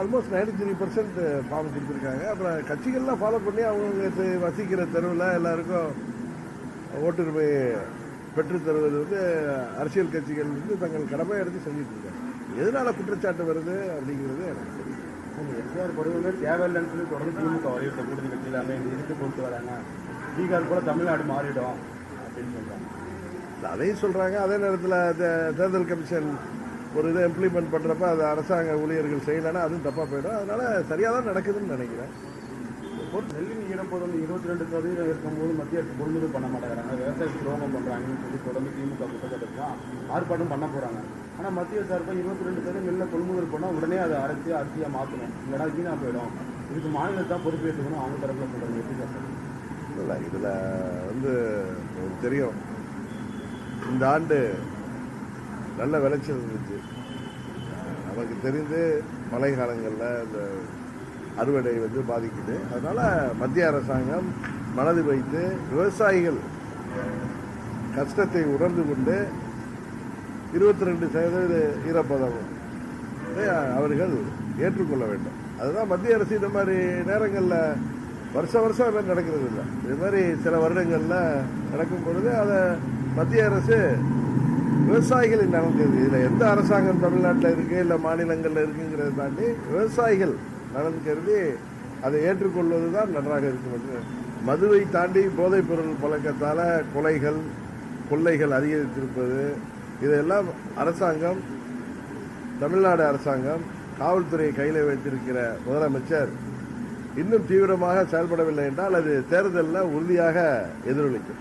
Almost ninety three percent form கொடுத்துருக்காங்க. அப்புறம் கட்சிகள்லாம் ஃபாலோ பண்ணி அவங்க வசிக்கிற தெருவில் எல்லாருக்கும் ஓட்டுரிமை பெற்றுத் தருவது வந்து அரசியல் கட்சிகள் வந்து தங்கள் கடமை எடுத்து செஞ்சுட்டு இருக்காங்க. எதனால குற்றச்சாட்டு வருது அப்படிங்கிறது எனக்கு தெரியும் எஸ்ஆர் படுகொலை தேவையில்லைன்னு சொல்லி தொடர்ந்து திமுக வலியுறுத்த கூட்டணி கட்சி எல்லாமே இந்த இதுக்கு கொண்டு வராங்க பீகார் கூட தமிழ்நாடு மாறிடும் அப்படின்னு சொல்றாங்க. இல்ல, அதையும் சொல்றாங்க. அதே நேரத்தில் தேர்தல் கமிஷன் ஒரு இதை இம்ப்ளிமெண்ட் பண்றப்ப அது அரசாங்க ஊழியர்கள் செய்யலைன்னா அதுவும் தப்பா போயிடும். அதனால சரியா தான் நடக்குதுன்னு நினைக்கிறேன். ஒரு நெல்லின் ஈரப்போது வந்து இருபத்தி ரெண்டு சதவீதம் இருக்கும்போது மத்திய அரசு கொள்முதல் பண்ண மாட்டேங்கிறாங்க. விவசாயத்துக்கு துரோகம் பண்றாங்கன்னு சொல்லி தொடர்ந்து திமுக குற்றச்சாட்டு தான் ஆர்ப்பாட்டம் பண்ண போறாங்க. ஆனா மத்திய சார்பாக இருபத்தி ரெண்டு சதவீதம் நெல்லை கொள்முதல் பண்ணா உடனே அதை அரைச்சி அரிசியா மாற்றணும் இல்லைனா வீணா போயிடும். இதுக்கு மாநிலத்தை பொறுப்பேற்றுக்கணும். அவங்க தரப்புல சொல்றாங்க எப்படி சார்? இல்லை. இதில் வந்து தெரியும். இந்த ஆண்டு நல்ல விளைச்சல் இருந்துச்சு. நமக்கு தெரிந்து மழை காலங்களில் இந்த அறுவடை வந்து பாதிக்குது. அதனால் மத்திய அரசாங்கம் மனது வைத்து விவசாயிகள் கஷ்டத்தை உணர்ந்து கொண்டு இருபத்தி ரெண்டு சதவீத ஈரப்பதம் அவர்கள் ஏற்றுக்கொள்ள வேண்டும். அதுதான் மத்திய அரசு இந்த மாதிரி நேரங்களில் வருஷ வருஷம் இது மாதிரி நடக்கிறது இல்லை இது மாதிரி சில வருடங்களில் நடக்கும் பொழுது அதை மத்திய அரசு விவசாயிகளின் நலன் இதில் எந்த அரசாங்கம் தமிழ்நாட்டில் இருக்குது இல்லை மாநிலங்களில் இருக்குங்கிறத தாண்டி விவசாயிகள் நலன் கருதி அதை ஏற்றுக்கொள்வது தான் நன்றாக இருக்கும் என்று மதுவை தாண்டி போதைப் பொருள் பழக்கத்தால் கொலைகள் கொள்ளைகள் அதிகரித்திருப்பது இதையெல்லாம் அரசாங்கம் தமிழ்நாடு அரசாங்கம் காவல்துறையை கையில் வைத்திருக்கிற முதலமைச்சர் இன்னும் தீவிரமாக செயல்படவில்லை என்றால் அது தேர்தலில் உறுதியாக எதிரொலிக்கும்.